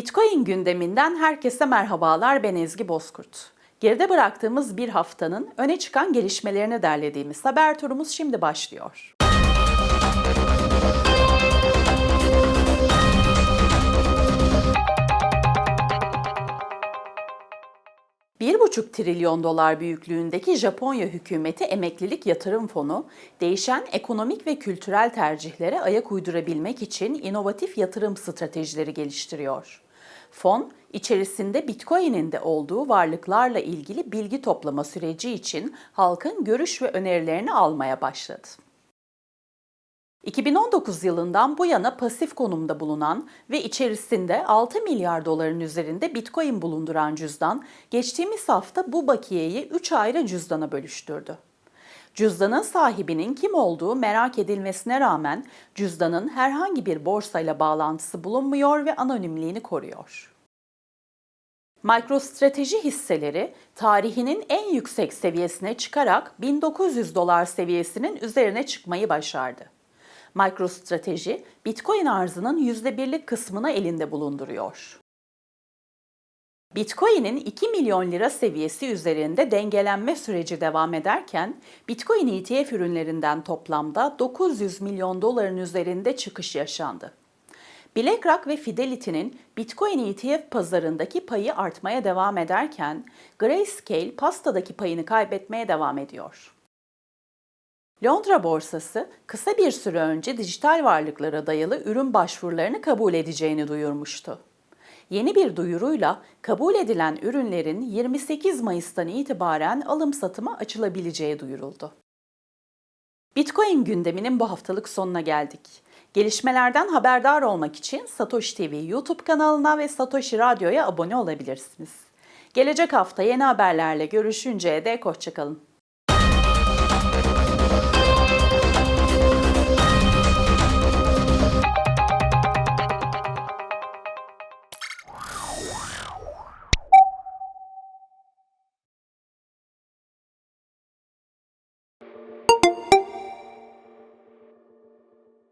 Bitcoin gündeminden herkese merhabalar ben Ezgi Bozkurt. Geride bıraktığımız bir haftanın öne çıkan gelişmelerini derlediğimiz haber turumuz şimdi başlıyor. Bir buçuk trilyon dolar büyüklüğündeki Japonya hükümeti emeklilik yatırım fonu, değişen ekonomik ve kültürel tercihlere ayak uydurabilmek için inovatif yatırım stratejileri geliştiriyor. Fon, içerisinde Bitcoin'in de olduğu varlıklarla ilgili bilgi toplama süreci için halkın görüş ve önerilerini almaya başladı. 2019 yılından bu yana pasif konumda bulunan ve içerisinde 6 milyar doların üzerinde Bitcoin bulunduran cüzdan, geçtiğimiz hafta bu bakiyeyi 3 ayrı cüzdana bölüştürdü. Cüzdanın sahibinin kim olduğu merak edilmesine rağmen cüzdanın herhangi bir borsayla bağlantısı bulunmuyor ve anonimliğini koruyor. MicroStrateji hisseleri tarihinin en yüksek seviyesine çıkarak 1900 dolar seviyesinin üzerine çıkmayı başardı. MicroStrateji, Bitcoin arzının %1'lik kısmını elinde bulunduruyor. Bitcoin'in 2 milyon lira seviyesi üzerinde dengelenme süreci devam ederken, Bitcoin ETF ürünlerinden toplamda 900 milyon doların üzerinde çıkış yaşandı. BlackRock ve Fidelity'nin Bitcoin ETF pazarındaki payı artmaya devam ederken, Grayscale pastadaki payını kaybetmeye devam ediyor. Londra borsası kısa bir süre önce dijital varlıklara dayalı ürün başvurularını kabul edeceğini duyurmuştu. Yeni bir duyuruyla kabul edilen ürünlerin 28 Mayıs'tan itibaren alım satıma açılabileceği duyuruldu. Bitcoin gündeminin bu haftalık sonuna geldik. Gelişmelerden haberdar olmak için Satoshi TV YouTube kanalına ve Satoshi Radyo'ya abone olabilirsiniz. Gelecek hafta yeni haberlerle görüşünceye dek hoşçakalın.